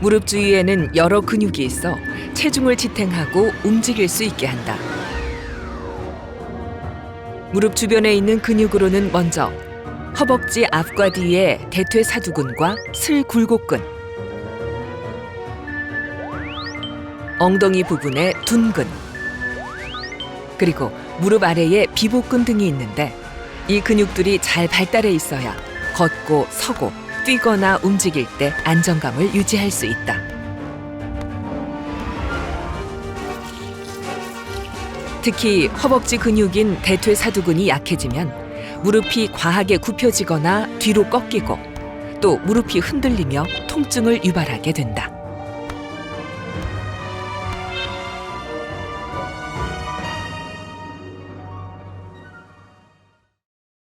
무릎 주위에는 여러 근육이 있어 체중을 지탱하고 움직일 수 있게 한다. 무릎 주변에 있는 근육으로는 먼저 허벅지 앞과 뒤에 대퇴사두근과 슬굴곡근, 엉덩이 부분에 둔근, 그리고 무릎 아래에 비복근 등이 있는데 이 근육들이 잘 발달해 있어야 걷고 서고 뛰거나 움직일 때 안정감을 유지할 수 있다. 특히 허벅지 근육인 대퇴 사두근이 약해지면 무릎이 과하게 굽혀지거나 뒤로 꺾이고 또 무릎이 흔들리며 통증을 유발하게 된다.